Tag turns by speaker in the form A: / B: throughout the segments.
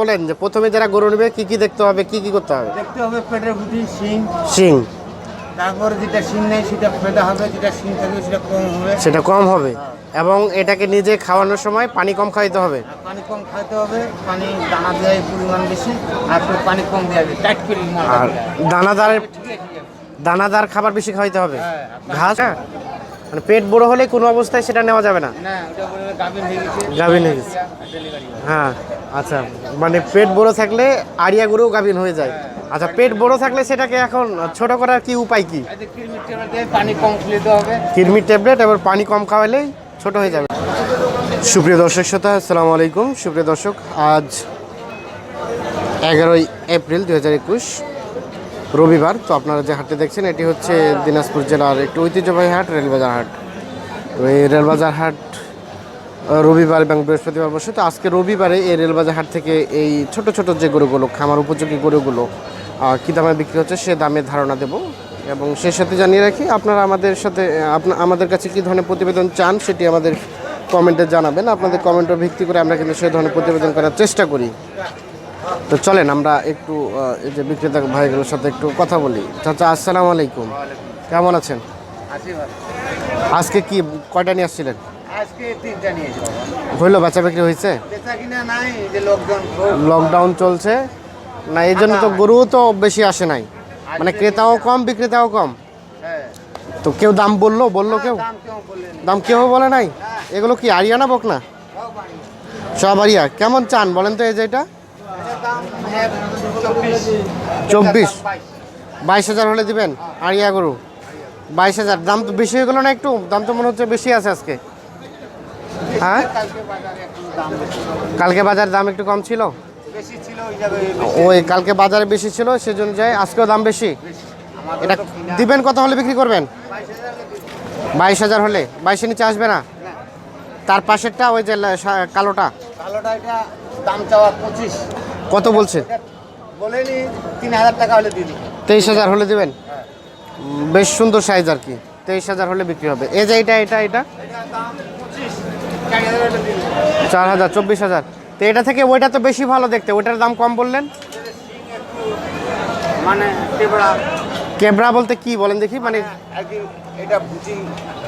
A: বলেন যে প্রথমে যারা গরু নেবে কি কি দেখতে হবে কি কি করতে হবে?
B: দেখতে হবে পেটের গুটি শিং।
A: শিং।
B: তারপর যেটা শিং নেই সেটা ফেদা হবে যেটা শিং থাকবে সেটা কম হবে।
A: সেটা কম হবে। এবং এটাকে নিজে খাওয়ানোর সময় পানি কম খাইতে হবে।
B: পানি কম খাইতে হবে পানি দানা দেওয়ার পরিমাণ বেশি আর পানি কম দেওয়া হবে টাইট করে
A: আর দানাদারের। দানাদার খাবার বেশি খাওয়াইতে হবে।
B: হ্যাঁ,
A: ঘাস হ্যাঁ? মানে পেট বড় হলে কোনো অবস্থায় সেটা নেওয়া যাবে না?
B: না ওটা বলে গাভিন হয়ে গেছে
A: হয়ে গেছে।
B: ডেলিভারি হবে
A: হ্যাঁ আচ্ছা মানে পেট বড় থাকলে আড়িয়া গরুও গাভীন হয়ে যায়। আচ্ছা পেট বড় থাকলে সেটাকে এখন ছোট করার কি উপায় কি?
B: কিরমির পানি কম হবে।
A: কিরমির ট্যাবলেট এবার পানি কম খাওয়ালেই ছোট হয়ে যাবে। সুপ্রিয় দর্শক শ্রোতা আসসালামু আলাইকুম। সুপ্রিয় দর্শক আজ এগারোই এপ্রিল দু হাজার একুশ। রবিবার। তো আপনারা যে হাটটি দেখছেন, এটি হচ্ছে দিনাজপুর জেলার একটি ঐতিহ্যবাহী হাট, রেলবাজার হাট। তো এই রেলবাজার হাট রবিবার এবং বৃহস্পতিবার বসে তো আজকে রবিবারে এই রেলবাজার হাট থেকে এই ছোট ছোট যে গরুগুলো, খামার উপযোগী গরুগুলো কী দামে বিক্রি হচ্ছে সে দামের ধারণা দেব। এবং সেই সাথে জানিয়ে রাখি, আপনারা আমাদের সাথে আমাদের কাছে কী ধরনের প্রতিবেদন চান সেটি আমাদের কমেন্টে জানাবেন। আপনাদের কমেন্টের ভিত্তি করে আমরা কিন্তু সেই ধরনের প্রতিবেদন করার চেষ্টা করি। তো চলেন আমরা একটু এই যে বিক্রেতা ভাইগুলোর সাথে একটু কথা বলি। চাচা আসসালামু আলাইকুম। কেমন আছেন? আজকে কি কয়টা নিয়ে আসছিলেন? হইল বেচা বিক্রি হয়েছে? লকডাউন চলছে। না এই জন্য তো গরুও তো বেশি আসে নাই। মানে ক্রেতাও কম বিক্রেতাও কম।
B: হ্যাঁ।
A: তো কেউ দাম বলল? বলল কেউ?
B: দাম
A: কেউ বলে নাই? এগুলো কি আরিয়ানা বক না
B: সব
A: আরিয়া। কেমন চান? বলেন তো এই যে এটা।
B: চব্বিশ। বাইশ
A: বাইশ হাজার হলে দিবেন? আরিয়া গরু। বাইশ হাজার। দাম তো বেশি হয়ে গেলো না একটু? দাম তো মনে হচ্ছে বেশি আছে আজকে। হ্যাঁ?
B: কালকে বাজারে দাম
A: একটু কম ছিল?
B: ওই
A: কালকে বাজারে বেশি ছিল, সেজন্য যাই, আজকেও দাম বেশি। এটা দিবেন কত হলে বিক্রি করবেন?
B: বাইশ হাজার
A: হলে। বাইশের নিচে আসবে না? তার পাশেরটা, ওই যে কালোটা?
B: কালোটা এটা দাম চাওয়া পঁচিশ।
A: কত বলছে?
B: বলেনি তিন হাজার টাকা হলে দিই
A: তেইশ হাজার হলে দিবেন? উম, বেশ সুন্দর সাইজ আর কি। তেইশ হাজার হলে বিক্রি হবে। এই যে এটা এটা এটা?
B: চার হাজার
A: চব্বিশ হাজার। তো এটা থেকে ওইটা তো বেশি ভালো দেখতে। ওইটার দাম কম বললেন?
B: মানে
A: কেবরা বলতে কি বলেন দেখি? মানে
B: এটা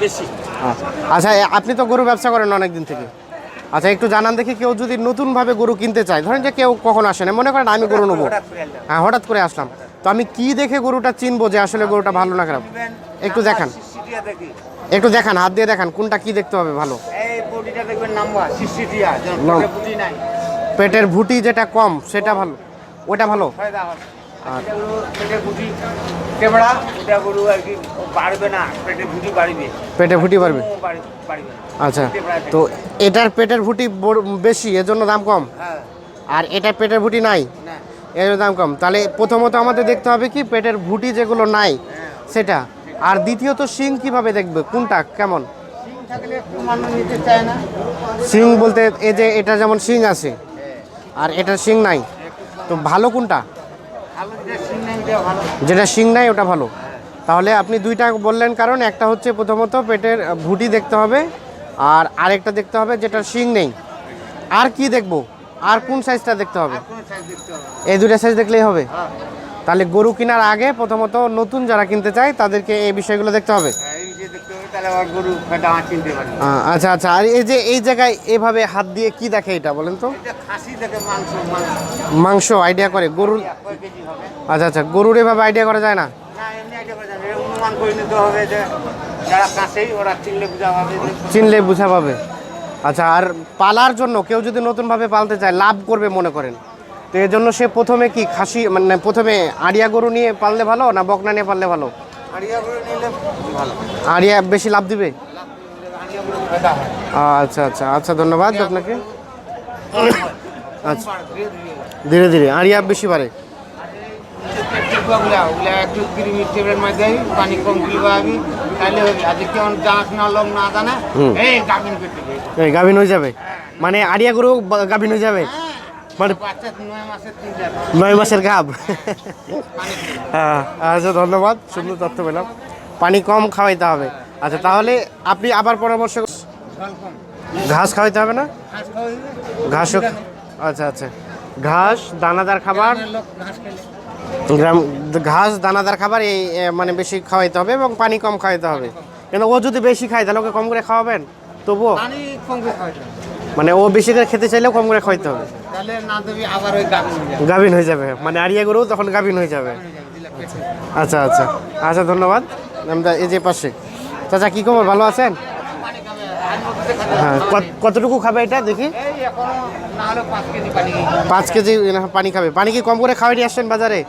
B: বেশি।
A: আচ্ছা আপনি তো গরু ব্যবসা করেন অনেক দিন থেকে। আচ্ছা একটু জানান দেখি কেউ যদি নতুনভাবে গরু কিনতে চায়। ধরেন যে কেউ কখন আসে না মনে করেন আমি গরু নেব। হ্যাঁ হঠাৎ করে আসলাম। তো আমি কি দেখে গরুটা চিনবো যে আসলে গরুটা ভালো না খারাপ? একটু দেখান। একটু দেখান হাত দিয়ে দেখান কোনটা কি দেখতে হবে ভালো? পেটের ভুটি যেটা কম সেটা ভালো। ওটা ভালো?
B: এটা গরু পেটে বুঝি টেবড়া এটা গরু আর কি বাড়বে না পেটে বুঝি বাড়বে।
A: পেটে ভুটি
B: বাড়বে? না।
A: আচ্ছা তো এটার পেটের ভুটি বেশি এজন্য দাম কম?
B: হ্যাঁ।
A: আর এটার পেটের ভুটি নাই? এর দাম কম। তাহলে প্রথমত আমাদের দেখতে হবে কি পেটের ভুটি যেগুলো নাই সেটা। আর দ্বিতীয়ত শিং কীভাবে দেখবে? কোনটা? কেমন? শিং বলতে এই যে এটা যেমন শিং আছে আর এটা শিং নাই তো ভালো কোনটা?
B: যেটা
A: শিং নাই ওটা ভালো। তাহলে আপনি দুইটা বললেন কারণ, একটা হচ্ছে প্রথমত পেটের ভুটি দেখতে হবে, আর আরেকটা দেখতে হবে যেটা শিং নেই আর কি দেখব? আর কোন সাইজটা দেখতে হবে? এই দুইটা সাইজ দেখলেই হবে। তাহলে গরু কেনার আগে প্রথমত নতুন যারা কিনতে চায়, তাদেরকে এই বিষয়গুলো দেখতে হবে। আচ্ছা আচ্ছা আর এই যে এই জায়গায় এভাবে হাত দিয়ে কি দেখে এটা বলেন তো?
B: মাংস
A: আইডিয়া করে গরুর আচ্ছা আচ্ছা গরুর এভাবে আইডিয়া করা যায় না?
B: চিনলে বুঝা
A: পাবে আচ্ছা আর পালার জন্য কেউ যদি নতুনভাবে পালতে চায় লাভ করবে মনে করেন। তো এর জন্য সে প্রথমে কি খাসি মানে প্রথমে আড়িয়া গরু নিয়ে পাললে ভালো না বকনা নিয়ে পাললে ভালো?
B: আড়িয়া
A: বেশি লাভ দিবে?
B: হয়
A: আচ্ছা আচ্ছা আচ্ছা ধন্যবাদ আপনাকে। আচ্ছা
B: ধীরে ধীরে
A: আড়িয়া বেশি বাড়ে।
B: একটু কিরমির টেবিলের মধ্যে পানি কম আবি তাহলে কেমন না জানে। এই গাভিন
A: এই গাভিন হয়ে যাবে। মানে আড়িয়া গরু গাভিন হয়ে যাবে? মানে
B: নয় মাসের
A: গাব। হ্যাঁ আচ্ছা ধন্যবাদ সুন্দর তথ্য পেলাম। পানি কম খাওয়াইতে হবে। আচ্ছা তাহলে আপনি আবার পরামর্শ ঘাস খাওয়াইতে হবে না?
B: ঘাস
A: ঘাসও আচ্ছা আচ্ছা। ঘাস দানাদার খাবার গ্রাম ঘাস দানাদার খাবার এই মানে বেশি খাওয়াইতে হবে এবং পানি কম খাওয়াইতে হবে। কিন্তু ও যদি বেশি খায় তাহলে ওকে কম করে খাওয়াবেন? তবুও। মানে ও বেশি করে খেতে চাইলেও কম করে খাওয়াইতে হবে। গাভিন হয়ে যাবে। মানে আরিয়া গরু তখন গাভিন হয়ে যাবে। আচ্ছা আচ্ছা। আচ্ছা ধন্যবাদ। আমরা এই যে পাশে। চাচা কি খবর? ভালো আছেন? হ্যাঁ কত- কতটুকু খাবে এটা দেখি?
B: পাঁচ কেজি পানি
A: পানি খাবে। পানি কি কম করে খাওয়াই নিয়ে আসছেন বাজারে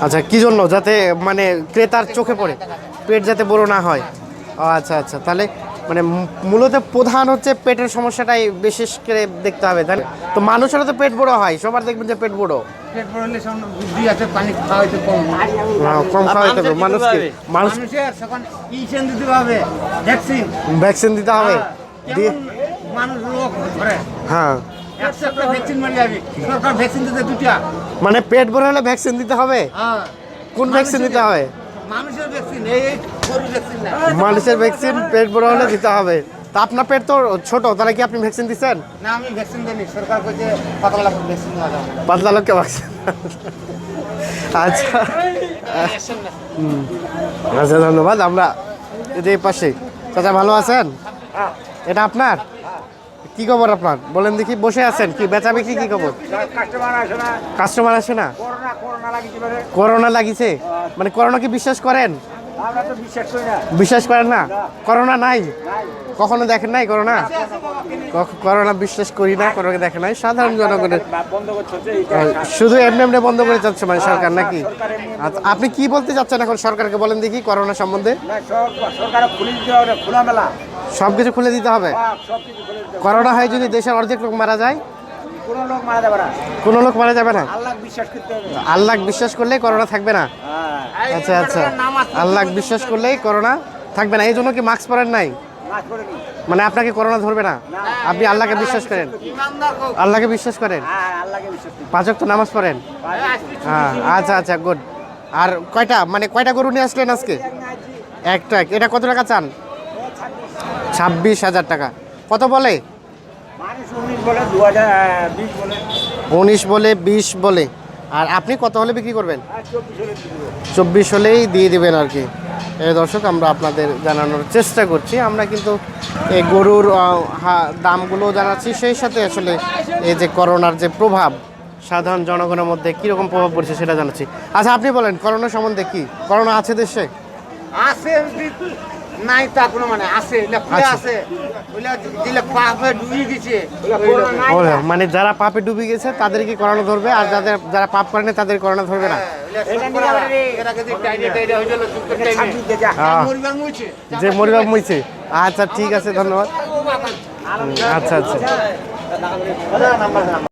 A: আচ্ছা কি জন্য? যাতে মানে ক্রেতার চোখে পড়ে। পেট যাতে বড় না হয়। ও আচ্ছা আচ্ছা। তাহলে মানে মূলত প্রধান হচ্ছে পেটের সমস্যাটাই বিশেষ করে দেখতে হবে তাই না? তো মানুষেরও তো পেট বড় হয় সবার দেখবেন যে পেট বড়।
B: পেট ভরলে সব বুদ্ধি আছে পানি খাওয়াইতে কম
A: হ্যাঁ, কম খাওয়াইতে হবে মানুষকে
B: মানুষের তখন ইনজেকশন দিতে হবে ভ্যাকসিন।
A: ভ্যাকসিন দিতে হবে। দিয়ে
B: মানুষ রোগ ধরে?
A: হ্যাঁ।
B: ভ্যাকসিন মারি যাবি সরকার ভ্যাকসিন দিতে দুটা
A: মানে পেট বড় হলে ভ্যাকসিন দিতে হবে?
B: হ্যাঁ।
A: কোন ভ্যাকসিন দিতে হবে?
B: মানুষের ভ্যাকসিন এই ভ্যাকসিন
A: মানুষের ভ্যাকসিন পেট বড় হলে দিতে হবে। তা আপনার পেট তো ছোট তাহলে কি আপনি ভ্যাকসিন দিচ্ছেন?
B: না আমি ভ্যাকসিন দিইনি। সরকার কইছে পাতলা লোক ভ্যাকসিন লাগাও
A: পাতলা লোককে ভ্যাকসিন আচ্ছা। হুম। আচ্ছা ধন্যবাদ। আমরা এই যে এই পাশে চাচা ভালো আছেন? এটা আপনার? কি খবর আপনার? বলেন দেখি বসে আছেন কি? বেচা বিক্রি কি খবর?
B: কাস্টমার আসে না।
A: কাস্টমার আসে না?
B: করোনা করোনা লাগিছে বলে।
A: করোনা লাগিছে মানে করোনা কি বিশ্বাস করেন?
B: বিশ্বাস
A: করেন না? করোনা নাই? কখনো দেখেন নাই করোনা? করোনা বিশ্বাস করি না করোনা দেখেন নাই। সাধারণ জনগণের
B: বন্ধ করছে
A: আহ, শুধু এমনি এমনি বন্ধ করে যাচ্ছে মানে সরকার নাকি? আচ্ছা, আপনি কি বলতে চাচ্ছেন এখন সরকারকে বলেন দেখি করোনা সম্বন্ধে?
B: সব
A: কিছু
B: সব কিছু খুলে দিতে হবে।
A: করোনা হয় যদি দেশের অর্ধেক লোক মারা যায়
B: কোনো লোক মারা যাবে না। আল্লাহ বিশ্বাস
A: করলে করোনা থাকবে না?
B: হ্যাঁ।
A: আচ্ছা আচ্ছা। আল্লাহ বিশ্বাস করলেই করোনা থাকবে না। এই জন্য কি মাস্ক পরেন নাই? মানে আপনাকে করোনা ধরবে না? আপনি আল্লাহকে বিশ্বাস করেন? আল্লাহকে বিশ্বাস করেন?
B: হ্যাঁ আল্লাহকে বিশ্বাস করি।
A: পাঁচ ওয়াক্ত নামাজ পড়েন? হ্যাঁ আচ্ছা আচ্ছা গুড আর কয়টা? মানে কয়টা গরু নিয়ে আসলেন আজকে? একটা এটা কত টাকা চান? ছাব্বিশ হাজার টাকা। কত বলে?
B: উনিশ বলে বিশ বলে।
A: আর আপনি কত হলে বিক্রি করবেন?
B: চব্বিশ
A: হলেই দিয়ে দেবেন আর কি। এই দর্শক আমরা আপনাদের জানানোর চেষ্টা করছি। আমরা কিন্তু এই গরুর দামগুলো জানাচ্ছি। সেই সাথে আসলে এই যে করোনার যে প্রভাব সাধারণ জনগণের মধ্যে কীরকম প্রভাব পড়ছে সেটা জানাচ্ছি। আচ্ছা আপনি বলেন করোনা সম্বন্ধে কি? করোনা আছে দেশে?
B: আছে নাই তা কোনো মানে আছে
A: আচ্ছা।
B: আছে। দিলে পাপে ডুবে গেছে
A: মানে যারা পাপে ডুবে গেছে তাদেরকে করানো ধরবে আর যাদের যারা পাপ করেনি তাদের করানো ধরবে না। হ্যাঁ। যে। মরিবার মুইছে আচ্ছা ঠিক আছে ধন্যবাদ। আচ্ছা আচ্ছা।